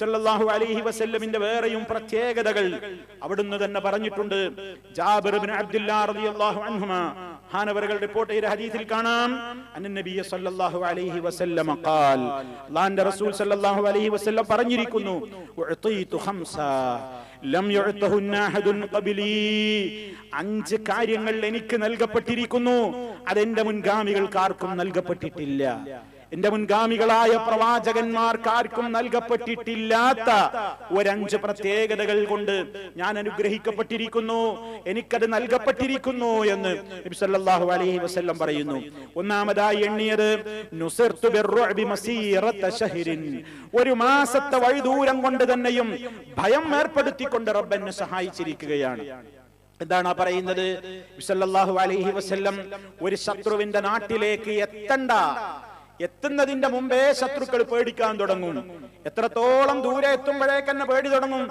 സല്ലല്ലാഹു അലൈഹി വസല്ലമിന്റെ വേറെയും പ്രത്യേകതകൾ അവിടുന്ന് തന്നെ പറഞ്ഞിട്ടുണ്ട്. ജാബിർ ഇബ്നു അബ്ദുല്ലാ റളിയല്ലാഹു അൻഹുമാ. ഹാനവറുകൾ റിപ്പോർട്ട് ചെയ്ത ഹദീസിൽ കാണാം. അന്ന നബിയ സല്ലല്ലാഹു അലൈഹി വസല്ലമ ഖാൽ അല്ലാഹുവിന്റെ റസൂൽ സല്ലല്ലാഹു അലൈഹി വസല്ലം പറഞ്ഞിരിക്കുന്നു ഉഅതീതു ഖംസ ലം യുഅതഹുന്ന അഹദുൻ ഖബലി. അഞ്ച് കാര്യങ്ങൾ എനിക്ക് നൽകപ്പെട്ടിരിക്കുന്നു. അതെന്റെ മുൻഗാമികൾക്ക് ആർക്കും നൽകപ്പെട്ടിട്ടില്ല. എന്റെ മുൻഗാമികളായ പ്രവാചകന്മാർക്കാർക്കും നൽകപ്പെട്ടിട്ടില്ലാത്ത ഒരഞ്ച് പ്രത്യേകതകൾ കൊണ്ട് ഞാൻ അനുഗ്രഹിക്കപ്പെട്ടിരിക്കുന്നു. എനിക്കത് നൽകപ്പെട്ടിരിക്കുന്നു എന്ന് നബി സല്ലല്ലാഹു അലൈഹി വസല്ലം പറയുന്നു. ഒന്നാമതായി എണ്ണിയത് മസീറത ഒരു മാസത്തെ വഴിദൂരം കൊണ്ട് തന്നെയും ഭയം ഏർപ്പെടുത്തിക്കൊണ്ട് റബ്ബ് എന്നെ സഹായിച്ചിരിക്കുകയാണ്. എന്താണ് പറയുന്നത്? അലൈഹി വസല്ലം ഒരു ശത്രുവിന്റെ നാട്ടിലേക്ക് എത്തണ്ട. എത്തുന്നതിന്റെ മുമ്പേ ശത്രുക്കൾ പേടിക്കാൻ തുടങ്ങും. എത്രത്തോളം ദൂരെ എത്തുമ്പോഴേക്ക് തന്നെ പേടി തുടങ്ങും.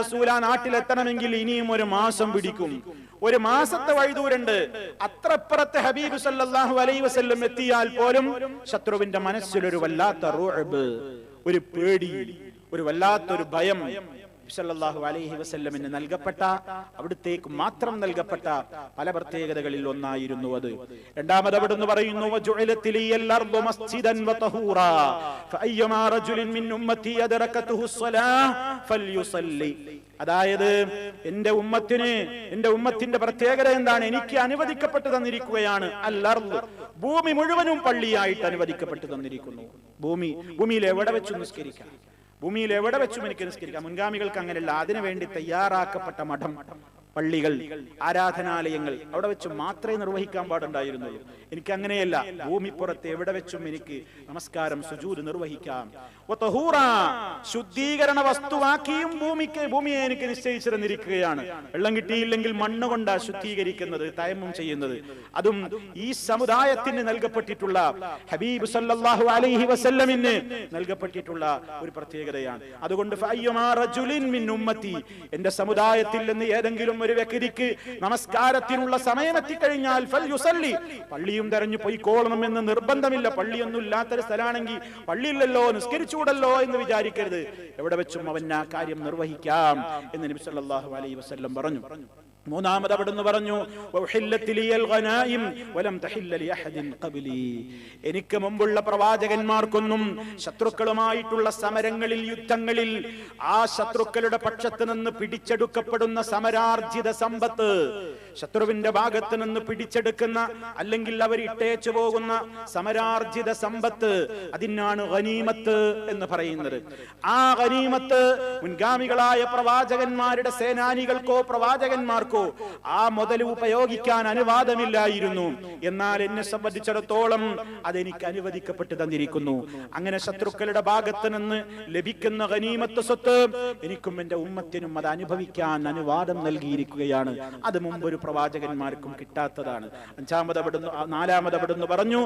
റസൂൽ ആ നാട്ടിലെത്തണമെങ്കിൽ ഇനിയും ഒരു മാസം പിടിക്കും. ഒരു മാസത്തെ വഴിദൂരുണ്ട് അത്രപ്പുറത്തെ ഹബീബ് സല്ലാഹു അലൈ വസ്ല്ലം എത്തിയാൽ പോലും ശത്രുവിന്റെ മനസ്സിലൊരു വല്ലാത്ത റോഹബ് ഒരു പേടി ഒരു വല്ലാത്തൊരു ഭയം സല്ലല്ലാഹു അലൈഹി വസല്ലമിന് നൽകപ്പെട്ട അവിടുത്തേക്ക് മാത്രം നൽകപ്പെട്ട പല പ്രത്യേകതകളിൽ ഒന്നായിരുന്നു അത്. രണ്ടാമത് അവിടുന്ന് പറയുന്നു അതായത് എന്റെ ഉമ്മത്തിന് എന്റെ ഉമ്മത്തിന്റെ പ്രത്യേകത എന്താണ്? എനിക്ക് അനുവദിക്കപ്പെട്ടു തന്നിരിക്കുകയാണ് അല്ലർദ് ഭൂമി മുഴുവനും പള്ളിയായിട്ട് അനുവദിക്കപ്പെട്ടു തന്നിരിക്കുന്നു. ഭൂമി ഭൂമിയിൽ എവിടെ വെച്ച് നിസ്കരിക്കാം? ഭൂമിയിൽ എവിടെ വെച്ചും എനിക്ക് നിസ്കരിക്കാം. മുൻഗാമികൾക്ക് അങ്ങനെയല്ല. അതിനു വേണ്ടി തയ്യാറാക്കപ്പെട്ട മഠം പള്ളികൾ ആരാധനാലയങ്ങൾ അവിടെ വെച്ച് മാത്രമേ നിർവഹിക്കാൻ പാടുണ്ടായിരുന്നുള്ളൂ. എനിക്ക് അങ്ങനെയല്ല ഭൂമിപ്പുറത്ത് എവിടെ വെച്ചും എനിക്ക് നമസ്കാരം സുജൂര് നിർവഹിക്കാം. ശുദ്ധീകരണ വസ്തുവാക്കിയും ഭൂമിക്ക് ഭൂമിയെ എനിക്ക് നിശ്ചയിച്ചിരുന്നിരിക്കുകയാണ്. വെള്ളം കിട്ടിയില്ലെങ്കിൽ മണ്ണ് കൊണ്ടാ ശുദ്ധീകരിക്കുന്നത് തയമ്മം ചെയ്യുന്നത്. അതും ഈ സമുദായത്തിന് നൽകപ്പെട്ടിട്ടുള്ള ഹബീബ് സല്ലല്ലാഹു അലൈഹി വസല്ലമിന് നൽകപ്പെട്ടിട്ടുള്ള ഒരു പ്രത്യേകതയാണ്. അതുകൊണ്ട് മിൻ ഉമ്മത്തി എന്റെ സമുദായത്തിൽ നിന്ന് ഏതെങ്കിലും ഒരു വ്യക്തിക്ക് നമസ്കാരത്തിനുള്ള സമയം എത്തിക്കഴിഞ്ഞാൽ പള്ളിയും തെരഞ്ഞു പോയിക്കോളണം എന്ന് നിർബന്ധമില്ല. പള്ളിയൊന്നും ഇല്ലാത്തൊരു സ്ഥലമാണെങ്കിൽ പള്ളിയില്ലല്ലോ നിസ്കരിച്ചുകൂടല്ലോ എന്ന് വിചാരിക്കരുത് എവിടെ വെച്ചും അവൻ ആ കാര്യം നിർവഹിക്കാം എന്ന് നബി സല്ലല്ലാഹു അലൈഹി വസല്ലം പറഞ്ഞു മൂന്നാമത് അവിടുന്ന് പറഞ്ഞു. എനിക്ക് മുമ്പുള്ള പ്രവാചകന്മാർക്കൊന്നും ശത്രുക്കളുമായിട്ടുള്ള സമരങ്ങളിൽ യുദ്ധങ്ങളിൽ ആ ശത്രുക്കളുടെ പക്ഷത്ത് നിന്ന് പിടിച്ചെടുക്കപ്പെടുന്ന സമരാർജിത സമ്പത്ത് ശത്രുവിന്റെ ഭാഗത്ത് നിന്ന് പിടിച്ചെടുക്കുന്ന അല്ലെങ്കിൽ അവർ ഇട്ടേച്ചു പോകുന്ന സമരാർജിത സമ്പത്ത് അതിനാണ് ഖനീമത്ത് എന്ന് പറയുന്നത്. ആ ഖനീമത്ത് മുൻഗാമികളായ പ്രവാചകന്മാരുടെ സേനാനികൾക്കോ പ്രവാചകന്മാർക്കോ ആ മുതൽ ഉപയോഗിക്കാൻ അനുവാദമില്ലായിരുന്നു. എന്നാൽ എന്നെ സംബന്ധിച്ചിടത്തോളം അതെനിക്ക് അനുവദിക്കപ്പെട്ടു തന്നിരിക്കുന്നു. അങ്ങനെ ശത്രുക്കളുടെ ഭാഗത്ത് നിന്ന് ലഭിക്കുന്ന ഖനീമത്ത് സ്വത്ത് എനിക്കും എന്റെ ഉമ്മത്തിനും അത് അനുഭവിക്കാൻ അനുവാദം നൽകിയിരിക്കുകയാണ്. അത് മുമ്പ് ഒരു പ്രവാചകന്മാർക്കും കിട്ടാത്തതാണ്. അഞ്ചാമത് അവിടുന്ന് നാലാമത് അവിടുന്ന് പറഞ്ഞു.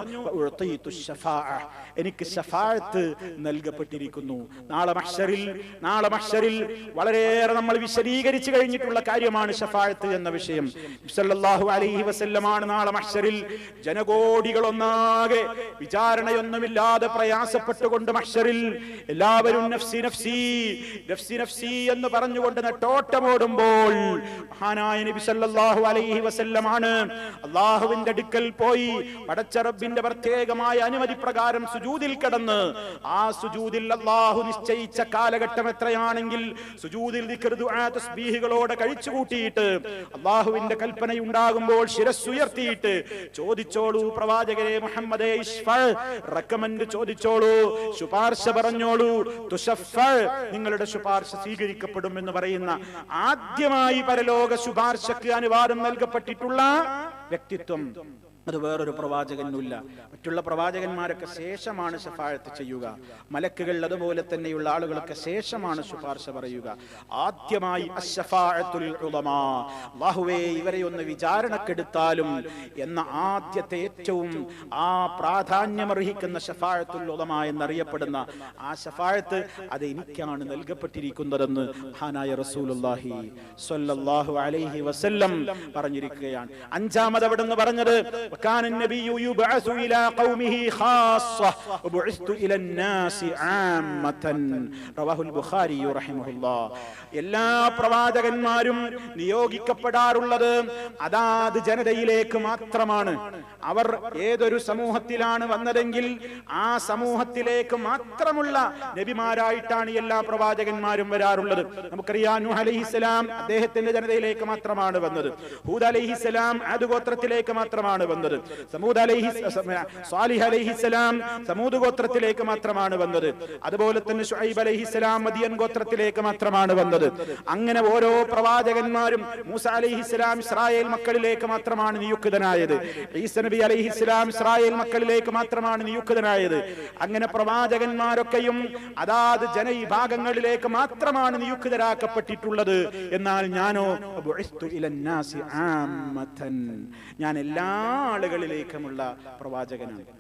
എനിക്ക് ഷഫാഴത്ത് നൽകപ്പെട്ടിരിക്കുന്നു. നാളെ മഹ്ശറിൽ നാളെ മഹ്ശറിൽ വളരെയേറെ നമ്മൾ വിശദീകരിച്ചു കഴിഞ്ഞിട്ടുള്ള കാര്യമാണ് ഷഫാഴത്ത് എന്ന വിഷയം. സല്ലല്ലാഹു അലൈഹി വസല്ലമാണ് നാളെ മഹ്ശറിൽ ജനകോടികൾ ഒന്നാകെ വിചാരണയൊന്നുമില്ലാതെ പ്രയാസപ്പെട്ടുകൊണ്ട് മഹ്ശറിൽ എല്ലാവരും നഫ്സി നഫ്സി നഫ്സി നഫ്സി എന്ന് പറഞ്ഞുകൊണ്ട് നെട്ടോട്ടമോടുമ്പോൾ മഹാനായ നബി സല്ലല്ലാഹു അലൈഹി വസല്ലമാണ്. അള്ളാഹുവിന്റെ അടുക്കൽ പോയി പടച്ചറബിന്റെ പ്രത്യേകമായ അനുമതി പ്രകാരം സുജൂതിൽ കിടന്ന്. ആ സുജൂതിൽ അള്ളാഹു നിശ്ചയിച്ച കാലഘട്ടം എത്രയാണെങ്കിൽ ദുആ, തസ്ബീഹുകളോടെ കഴിച്ചു കൂട്ടിയിട്ട് അള്ളാഹുവിന്റെ കൽപ്പനയുണ്ടാകുമ്പോൾ ശിരസ്സുയർത്തിയിട്ട് ചോദിച്ചോളൂ പ്രവാചകരെ മുഹമ്മദേ റെക്കമെന്റ് ചോദിച്ചോളൂ ശുപാർശ പറഞ്ഞോളൂ നിങ്ങളുടെ ശുപാർശ സ്വീകരിക്കപ്പെടും എന്ന് പറയുന്ന ആദ്യമായി പരലോക ശുപാർശക്ക് അനുവാദം നൽകപ്പെട്ടിട്ടുള്ള വ്യക്തിത്വം. അത് വേറൊരു പ്രവാചകനുമില്ല. മറ്റുള്ള പ്രവാചകന്മാരൊക്കെ ശേഷമാണ് ശഫാഴത്ത് ചെയ്യുക. മലക്കുകൾ അതുപോലെ തന്നെയുള്ള ആളുകളൊക്കെ ശേഷമാണ് ശുപാർശ പറയുക. ആദ്യമായി. അല്ലാഹുവേ ഇവരെ ഒന്ന് വിചാരണക്കെടുത്താലും എന്ന ആദ്യത്തെ ഏറ്റവും ആ പ്രാധാന്യമർഹിക്കുന്ന ഷഫാഴത്തുൽ ഉദമ എന്നറിയപ്പെടുന്ന ആ ഷഫാഴത്ത് അത് എനിക്കാണ് നൽകപ്പെട്ടിരിക്കുന്നതെന്ന് ഹാനായ റസൂലുള്ളാഹി സ്വല്ലല്ലാഹു അലൈഹി വസല്ലം പറഞ്ഞിരിക്കുകയാണ്. അഞ്ചാമത് അവിടെ നിന്ന് പറഞ്ഞത് وكان النبي يبعث إلى قومه خاصة وبعثت إلى الناس عامة رواه البخاري رحمه الله എല്ലാ പ്രവാചകന്മാരും നിയോഗിക്കപ്പെടാറുള്ളത് അതാത് ജനതയിലേക്ക് മാത്രമാണ് അവർ ഏതൊരു സമൂഹത്തിലാണ് വന്നതെങ്കിൽ ആ സമൂഹത്തിലേക്ക് മാത്രമുള്ള നബിമാരായിട്ടാണ് എല്ലാ പ്രവാചകന്മാരും വരാറുള്ളത് നമുക്കറിയാം നൂഹ് അലൈഹിസ്സലാം അദ്ദേഹത്തിന്റെ ജനതയിലേക്ക് മാത്രമാണ് വന്നത് ഹൂദ് അലൈഹിസ്സലാം ആദ് ഗോത്രത്തിലേക്ക് മാത്രമാണ് വന്നത് സമൂദ് അലൈഹി സ്വാലിഹ് അലൈഹിസ്സലാം സമൂദ് ഗോത്രത്തിലേക്ക് മാത്രമാണ് വന്നത്. അതുപോലെ തന്നെ ഷുഐബ് അലൈഹിസ്സലാം മദിയൻ ഗോത്രത്തിലേക്ക് മാത്രമാണ് വന്നത്. അങ്ങനെ ഓരോ പ്രവാചകന്മാരും മൂസ അലൈഹിസ്സലാം ഇസ്രായേൽ മക്കളിലേക്ക് മാത്രമാണ് നിയുക്തനായത്. ഈസ നബി അലൈഹിസ്സലാം ഇസ്രായേൽ മക്കളിലേക്ക് മാത്രമാണ് നിയുക്തനായത്. അങ്ങനെ പ്രവാചകന്മാരൊക്കെയും അതാത് ജനവിഭാഗങ്ങളിലേക്ക് മാത്രമാണ് നിയുക്തരാക്കപ്പെട്ടിട്ടുള്ളത്. എന്നാൽ ഞാനോ. ഞാൻ എല്ലാ ആളുകളിലേക്കുമുള്ള പ്രവാചകനാണ്.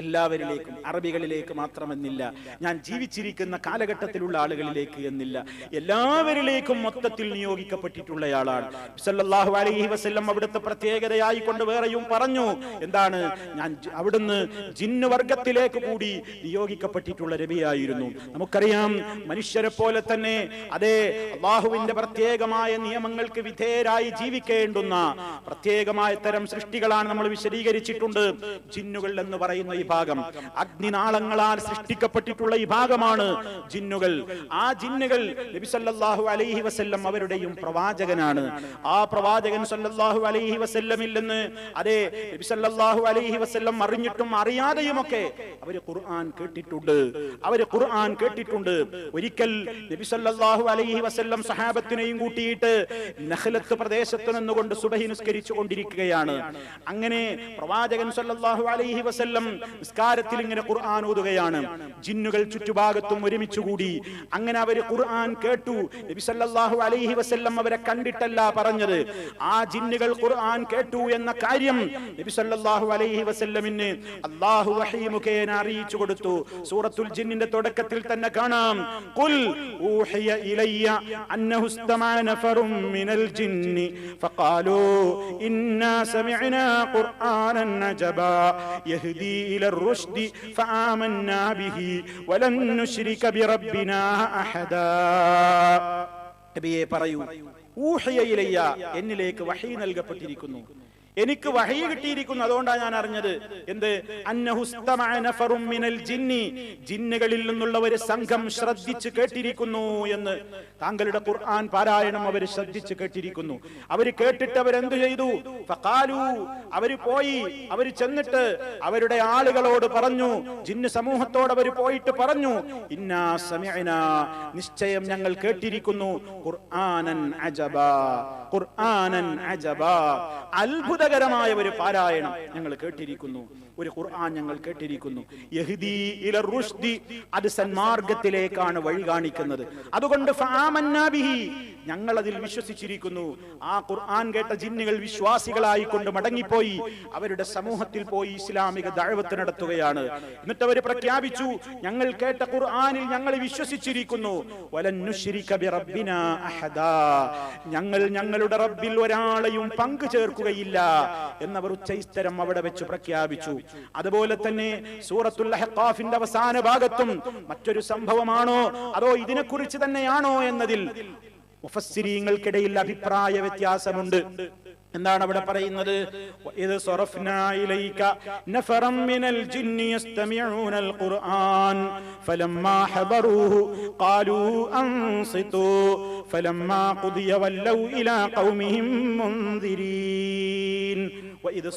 എല്ലാവരിലേക്കും അറബികളിലേക്ക് മാത്രമെന്നില്ല. ഞാൻ ജീവിച്ചിരിക്കുന്ന കാലഘട്ടത്തിലുള്ള ആളുകളിലേക്ക് എന്നില്ല. എല്ലാവരിലേക്കും മൊത്തത്തിൽ നിയോഗിക്കപ്പെട്ടിട്ടുള്ളയാളാണ്. സല്ലല്ലാഹു അലൈഹി വസല്ലം അവിടുത്തെ പ്രത്യേകതയായി കൊണ്ട് വേറെയും പറഞ്ഞു. എന്താണ്? ഞാൻ അവിടുന്ന് ജിന്നുവർഗത്തിലേക്ക് കൂടി നിയോഗിക്കപ്പെട്ടിട്ടുള്ള രവിയായിരുന്നു. നമുക്കറിയാം മനുഷ്യരെ പോലെ തന്നെ അതേ അള്ളാഹുവിന്റെ പ്രത്യേകമായ നിയമങ്ങൾക്ക് വിധേയരായി ജീവിക്കേണ്ടുന്ന പ്രത്യേകമായ തരം സൃഷ്ടികളാണ് നമ്മൾ വിശദീകരിച്ചിട്ടുണ്ട്. ജിന്നുകൾ എന്ന് പറയുന്ന ഈ ഭാഗം അഗ്നിനാളങ്ങളാൽ സൃഷ്ടിക്കപ്പെട്ടിട്ടുള്ള ഈ ഭാഗമാണ് ജിന്നുകൾ. ആ ജിന്നുകൾ നബി സല്ലല്ലാഹു അലൈഹി വസല്ലം അവരുടെയും പ്രവാചകനാണ്. ആ പ്രവാചകൻ സല്ലല്ലാഹു അലൈഹി വസല്ലമിൽ നിന്ന് അതെ നബി സല്ലല്ലാഹു അലൈഹി വസല്ലം അറിഞ്ഞിട്ടും അറിയാതെയുമൊക്കെ അവർ ഖുർആൻ കേട്ടിട്ടുണ്ട്. അവർ ഖുർആൻ കേട്ടിട്ടുണ്ട്. ഒരിക്കൽ നബി സല്ലല്ലാഹു അലൈഹി വസല്ലം സഹാബത്തിനെയും കൂട്ടിയിട്ട് നഹ്ലത്ത് പ്രദേശത്ത് നിന്നുകൊണ്ട് സുബഹി നിസ്കരിച്ചു കൊണ്ടിരിക്കുകയാണ് അങ്ങനെ പ്രവാചകൻ സല്ലല്ലാഹു അലൈഹി വസല്ലം നിസ്കാരത്തിൽ ഇങ്ങനെ ഖുർആൻ ഓതുകയാണ്. ജിന്നുകൾ ചുറ്റുഭാഗത്തും ഒരുമിച്ച് കൂടി. അങ്ങനെ അവർ ഖുർആൻ കേട്ടു. നബി സല്ലല്ലാഹു അലൈഹി വസല്ലം അവരെ കണ്ടിട്ടല്ല പറഞ്ഞത്. ആ ജിന്നുകൾ ഖുർആൻ കേട്ടു എന്ന കാര്യം നബി സല്ലല്ലാഹു അലൈഹി വസല്ലമിന് അല്ലാഹു വഹീ മുഖേന അറിയിച്ചു കൊടുത്തു. സൂറത്തുൽ ജിന്നിന്റെ തുടക്കത്തിൽ തന്നെ കാണാം. ഖുൽ ഊഹിയ ഇലയ്യ അന്നഹു ഇസ്തമാ നഫറും മിനൽ ജിന്നി ഫഖാലൂ ഇന്നാ സമിഅനാ ഖുർആനൻ നജബ. യഹ്ദീ യഹ്ദി ഇലർ റുഷ്ദി ഫആമന്നാ ബിഹി വലൻ നുശ്രിക ബിറബ്ബിനാ അഹദാ നബിയെ പറയൂ ഊഹിയ ഇലയ്യ എന്നിലേക്ക് വഹി നൽകപ്പെട്ടിരിക്കുന്നു. എനിക്ക് വഹയി കിട്ടിയിരിക്കുന്നു. അതുകൊണ്ടാണ് ഞാൻ അറിഞ്ഞത്. എന്ത്? ജിന്നി. ജിന്നുകളിൽ നിന്നുള്ള ഒരു സംഘം ശ്രദ്ധിച്ച് കേട്ടിരിക്കുന്നു എന്ന് താങ്കളുടെ ഖുർആൻ പാരായണം അവർ ശ്രദ്ധിച്ച് കേട്ടിരിക്കുന്നു. അവർ കേട്ടിട്ട് അവരെന്തു ചെയ്തു? അവർ പോയി. അവർ ചെന്നിട്ട് അവരുടെ ആളുകളോട് പറഞ്ഞു ജിന്ന് സമൂഹത്തോട് അവർ പോയിട്ട് പറഞ്ഞു ഇന്നാ നിശ്ചയം ഞങ്ങൾ കേട്ടിരിക്കുന്നു. ഖുർആനൻ അജബ ഖുർആനൻ അജബാ. അത്ഭുതകരമായ ഒരു പാരായണം ഞങ്ങൾ കേട്ടിരിക്കുന്നു. ഒരു ഖുർആൻ ഞങ്ങൾ കേട്ടിരിക്കുന്നു. യഹ്ദി ഇല റുഷ്ദി അത് സന്മാർഗത്തിലേക്കാണ് വഴി കാണിക്കുന്നത്. അതുകൊണ്ട് ഞങ്ങൾ അതിൽ വിശ്വസിച്ചിരിക്കുന്നു. ആ ഖുർആൻ കേട്ട ജിന്നുകൾ വിശ്വാസികളായി കൊണ്ട് മടങ്ങിപ്പോയി. അവരുടെ സമൂഹത്തിൽ പോയി ഇസ്ലാമിക ദഴവത്ത് നടത്തുകയാണ്. എന്നിട്ട് അവർ പ്രഖ്യാപിച്ചു ഞങ്ങൾ കേട്ട ഖുർആനിൽ ഞങ്ങൾ വിശ്വസിച്ചിരിക്കുന്നു. ഞങ്ങൾ ഞങ്ങളുടെ റബ്ബിൽ ഒരാളെയും പങ്കു ചേർക്കുകയില്ല. എന്നവർ ഉച്ചൈസ്തരം അവിടെ വെച്ച് പ്രഖ്യാപിച്ചു. അതുപോലെ തന്നെ സൂറത്തുൽ അഹ്ഖാഫിന്റെ അവസാന ഭാഗത്തും മറ്റൊരു സംഭവമാണോ? അതോ ഇതിനെക്കുറിച്ച് തന്നെയാണോ എന്നതിൽ മുഫസ്സിരീങ്ങൾക്കിടയിൽ അഭിപ്രായ വ്യത്യാസമുണ്ട്. എന്താണ് അവിടെ പറയുന്നത്? ഇത് സറഫ്നാ ഇലൈക നഫറം മിനൽ ജിന്നി യസ്തമിഊനൽ ഖുർആൻ ഫലമ്മാ ഹബറൂഹു ഖാലൂ അൻസിതു ഫലമ്മാ ഖുദിയ വല്ലൗ ഇലാ ഖൗമിഹിം മുൻദിരീൻ. ഇത്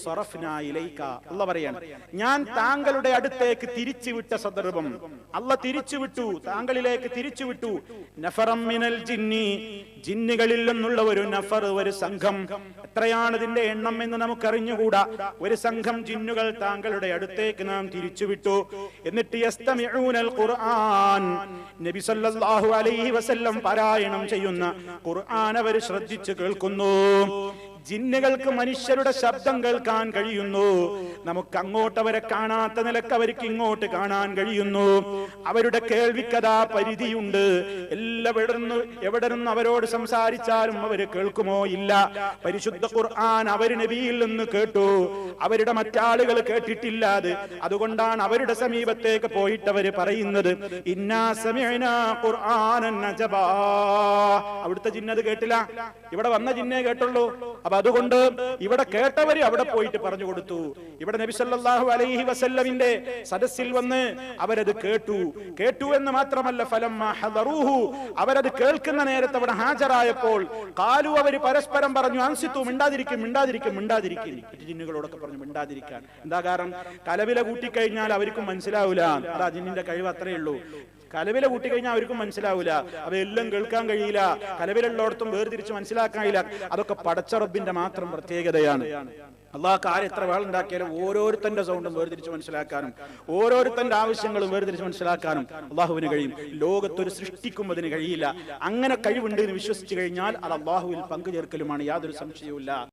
പറയാണ് ഞാൻ താങ്കളുടെ അടുത്തേക്ക് തിരിച്ചു വിട്ട സന്ദർഭം. അല്ല തിരിച്ചുവിട്ടു താങ്കളിലേക്ക് തിരിച്ചുവിട്ടു. നഫറം ജിന്നി ജിന്നുകളിൽ നിന്നുള്ള ഒരു നഫർ ഒരു സംഘം. എത്രയാണ് ഇതിന്റെ എണ്ണം എന്ന് നമുക്കറിഞ്ഞുകൂടാ. ഒരു സംഘം ജിന്നുകൾ താങ്കളുടെ അടുത്തേക്ക് നാം തിരിച്ചു വിട്ടു എന്നിട്ട് ഖുർആൻ. നബി സല്ലല്ലാഹു അലൈഹി വസല്ലം പാരായണം ചെയ്യുന്ന ഖുർആൻ അവർ ശ്രദ്ധിച്ചു കേൾക്കുന്നു. ജിന്നുകൾക്ക് മനുഷ്യരുടെ ശബ്ദം കേൾക്കാൻ കഴിയുന്നു. നമുക്ക് അങ്ങോട്ട് അവരെ കാണാത്ത നിലയ്ക്ക് അവർക്ക് ഇങ്ങോട്ട് കാണാൻ കഴിയുന്നു. അവരുടെ കേൾവിക്കഥാ പരിധിയുണ്ട്. നിന്ന് എവിടെ നിന്ന് അവരോട് സംസാരിച്ചാലും അവർ കേൾക്കുമോ ഇല്ല. പരിശുദ്ധ ഖുർആൻ അവർ നബിയിൽ നിന്ന് കേട്ടു. അവരുടെ മറ്റാളുകൾ കേട്ടിട്ടില്ല അത്. അതുകൊണ്ടാണ് അവരുടെ സമീപത്തേക്ക് പോയിട്ട് അവർ പറയുന്നത് അവിടുത്തെ ജിന്നത് കേട്ടില്ല. ഇവിടെ വന്ന ജിന്നേ കേട്ടുള്ളൂ. അപ്പൊ അതുകൊണ്ട് ഇവിടെ കേട്ടവര് അവിടെ പോയിട്ട് പറഞ്ഞു കൊടുത്തു. ഇവിടെ നബി സല്ലല്ലാഹു അലൈഹി വസല്ലമിന്റെ സദസ്സിൽ വന്ന് അവരത് കേട്ടു. കേട്ടു എന്ന് മാത്രമല്ല ഫലം അവരത് കേൾക്കുന്ന നേരത്ത് അവിടെ ഹാജരായപ്പോൾ കാലു അവർ പരസ്പരം പറഞ്ഞു അൻസിത്തു മിണ്ടാതിരിക്കും മിണ്ടാതിരിക്കും മിണ്ടാതിരിക്കും. ജിന്നുകളോടൊക്കെ പറഞ്ഞു മിണ്ടാതിരിക്കാൻ. എന്താ കാരണം? കലവില കൂട്ടിക്കഴിഞ്ഞാൽ അവർക്കും മനസ്സിലാവില്ല അതാ ജിന്നിന്റെ കഴിവ് അത്രയേ ഉള്ളൂ. കലവില കൂട്ടിക്കഴിഞ്ഞാൽ അവർക്കും മനസ്സിലാവില്ല അവയെല്ലാം കേൾക്കാൻ കഴിയില്ല. കലവിലുള്ളടത്തും വേർതിരിച്ച് മനസ്സിലാക്കാൻ കഴിയില്ല അതൊക്കെ പടച്ചറബിന്റെ മാത്രം പ്രത്യേകതയാണ്. അള്ളാഹ് കാര്യം എത്ര വേളുണ്ടാക്കിയാലും ഓരോരുത്തന്റെ സൗണ്ടും വേർതിരിച്ച് മനസ്സിലാക്കാനും ഓരോരുത്തന്റെ ആവശ്യങ്ങളും വേർതിരിച്ച് മനസ്സിലാക്കാനും അള്ളാഹുവിന് കഴിയും. ലോകത്തൊരു സൃഷ്ടിക്കും അതിന് കഴിയില്ല. അങ്ങനെ കഴിവുണ്ട് എന്ന് വിശ്വസിച്ചു കഴിഞ്ഞാൽ അത് അള്ളാഹുവിൽ പങ്കുചേർക്കലുമാണ് യാതൊരു സംശയവുമില്ല.